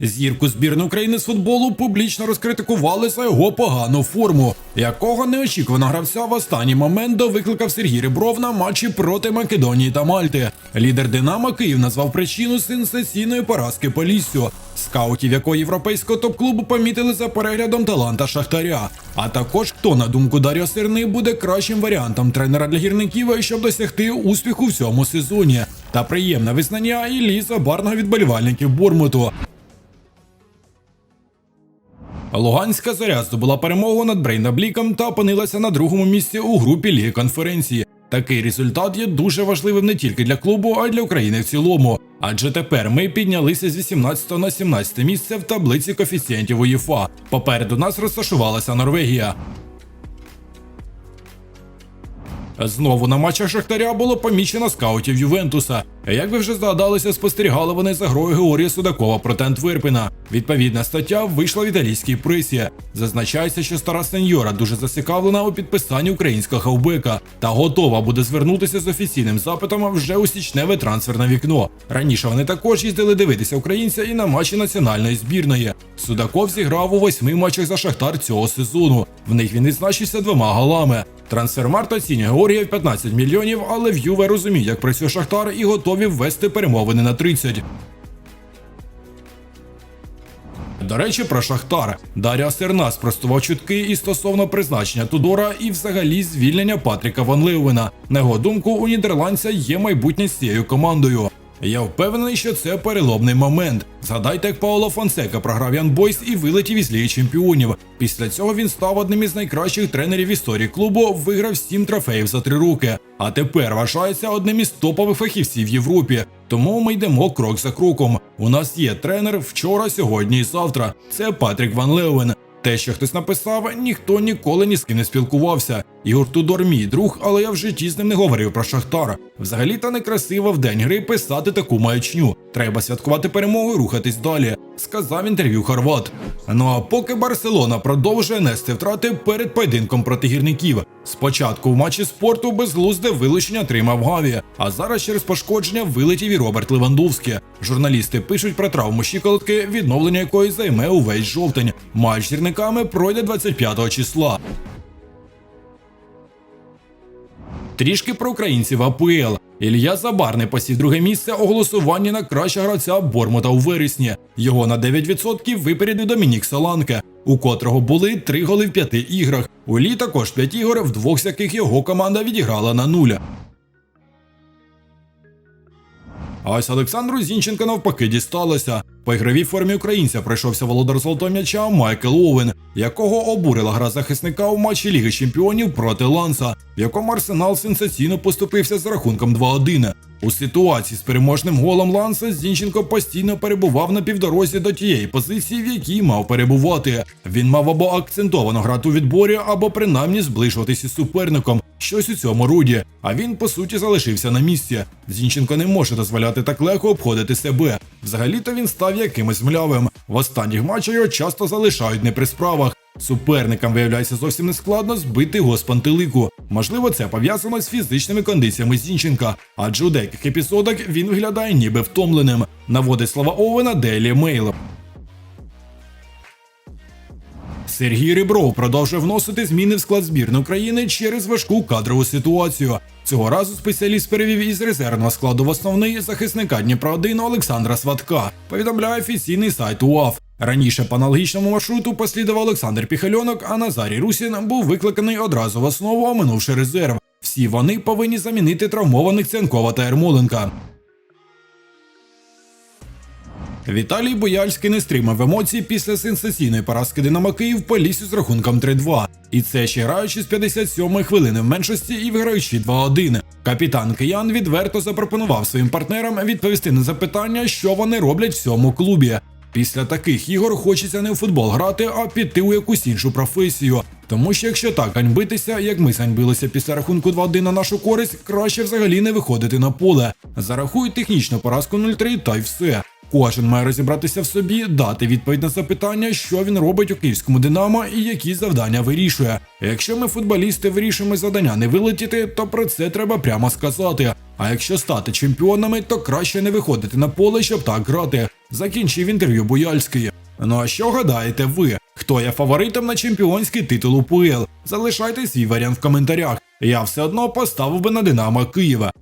Зірку збірної України з футболу публічно розкритикували за його погану форму, якого неочікувано гравця в останній момент довикликав Сергій Ребров на матчі проти Македонії та Мальти. Лідер Динамо Київ назвав причину сенсаційної поразки Поліссю, скаутів якого європейського топ-клубу помітили за переглядом таланта Шахтаря. А також хто, на думку Дар'я Серни, буде кращим варіантом тренера для гірників, щоб досягти успіху в цьому сезоні. Та приємне визнання Іллі Забарного від болівальників Бурмуту. Луганська заря здобула перемогу над Брейнабліком та опинилася на другому місці у групі Ліги конференції. Такий результат є дуже важливим не тільки для клубу, а й для України в цілому. Адже тепер ми піднялися з 18 на 17 місце в таблиці коефіцієнтів УЄФА. Попереду нас розташувалася Норвегія. Знову на матчах Шахтаря було помічено скаутів Ювентуса. Як ви вже здогадалися, спостерігали вони за грою Георгія Судакова проти Антверпена. Відповідна стаття вийшла в італійській пресі. Зазначається, що стара сеньора дуже зацікавлена у підписанні українського хавбека та готова буде звернутися з офіційним запитом вже у січневе трансферне вікно. Раніше вони також їздили дивитися українця і на матчі національної збірної. Судаков зіграв у восьми матчах за Шахтар цього сезону. В них він відзначився двома голами. Трансфермарт оцінює Георгія в 15 мільйонів, але в Юве розуміє, як працює Шахтар і готові ввести перемовини на 30. До речі, про Шахтар. Дар'я Серна спростував чутки і стосовно призначення Тудора і взагалі звільнення Патріка Ван Леуена. На його думку, у нідерландця є майбутнє з цією командою. Я впевнений, що це переломний момент. Згадайте, як Пауло Фонсека програв Ян Бойс і вилетів із Ліги чемпіонів. Після цього він став одним із найкращих тренерів в історії клубу, виграв 7 трофеїв за три роки. А тепер вважається одним із топових фахівців в Європі. Тому ми йдемо крок за кроком. У нас є тренер вчора, сьогодні і завтра. Це Патрік Ван Леуен. Те, що хтось написав, ніхто ніколи ні з ким не спілкувався. Ігор Тудор мій друг, але я в житті з ним не говорив про Шахтар. Взагалі та некрасиво в день гри писати таку маячню. Треба святкувати перемогу і рухатись далі, сказав інтерв'ю Хорват. Ну а поки Барселона продовжує нести втрати перед поєдинком проти гірників. Спочатку в матчі спорту безглузде вилучення отримав Гаві, а зараз через пошкодження вилетів і Роберт Левандовський. Журналісти пишуть про травму щиколотки, відновлення якої займе увесь жовтень. Матч з гірниками пройде 25 числа. Трішки про українців АПЛ. Ілья Забарний посів друге місце у голосуванні на кращого гравця Бормута у вересні. Його на 9% випередив Домінік Соланке, у котрого були три голи в п'яти іграх. У Лі також п'ять ігор, в двох з яких його команда відіграла на нуля. А ось Олександру Зінченка навпаки дісталося. По ігровій формі українця пройшовся володар золотого м'яча Майкл Оуен, якого обурила гра захисника у матчі Ліги Чемпіонів проти Ланса, в якому Арсенал сенсаційно поступився з рахунком 2-1. У ситуації з переможним голом Ланса Зінченко постійно перебував на півдорозі до тієї позиції, в якій мав перебувати. Він мав або акцентовано грати у відборі, або принаймні зближуватися з суперником. Щось у цьому руді, а він по суті залишився на місці. Зінченко не може дозволяти так легко обходити себе. Взагалі-то він став якимось млявим. В останніх матчах його часто залишають не при справах. Суперникам виявляється зовсім не складно збити його. Можливо, це пов'язано з фізичними кондиціями Зінченка, адже у деяких епізодах він виглядає ніби втомленим. Наводить слова Овена Daily Mail. Сергій Ребров продовжує вносити зміни в склад збірної України через важку кадрову ситуацію. Цього разу спеціаліст перевів із резервного складу в основний захисника Дніпра 1 Олександра Сватка. Повідомляє офіційний сайт УАФ. Раніше по аналогічному маршруту послідував Олександр Піхальонок, а Назарій Русін був викликаний одразу в основу, оминувши резерв. Всі вони повинні замінити травмованих Цянкова та Ермоленка. Віталій Бояльський не стримав емоцій після сенсаційної поразки Динамо Київ по лісі з рахунком 3-2. І це ще граючи з 57-ї хвилини в меншості і виграючи 2-1. Капітан Киян відверто запропонував своїм партнерам відповісти на запитання, що вони роблять в цьому клубі. Після таких ігор хочеться не у футбол грати, а піти у якусь іншу професію. Тому що якщо так ганьбитися, як ми ганьбилися після рахунку 2-1 на нашу користь, краще взагалі не виходити на поле. Зарахують технічну поразку 0-3 та й все. Кожен має розібратися в собі, дати відповідь на запитання, що він робить у київському Динамо і які завдання вирішує. Якщо ми, футболісти, вирішуємо завдання не вилетіти, то про це треба прямо сказати. А якщо стати чемпіонами, то краще не виходити на поле, щоб так грати. Закінчив інтерв'ю Буяльської. Ну а що гадаєте ви? Хто є фаворитом на чемпіонський титул УПЛ? Залишайте свій варіант в коментарях. Я все одно поставив би на Динамо Києва.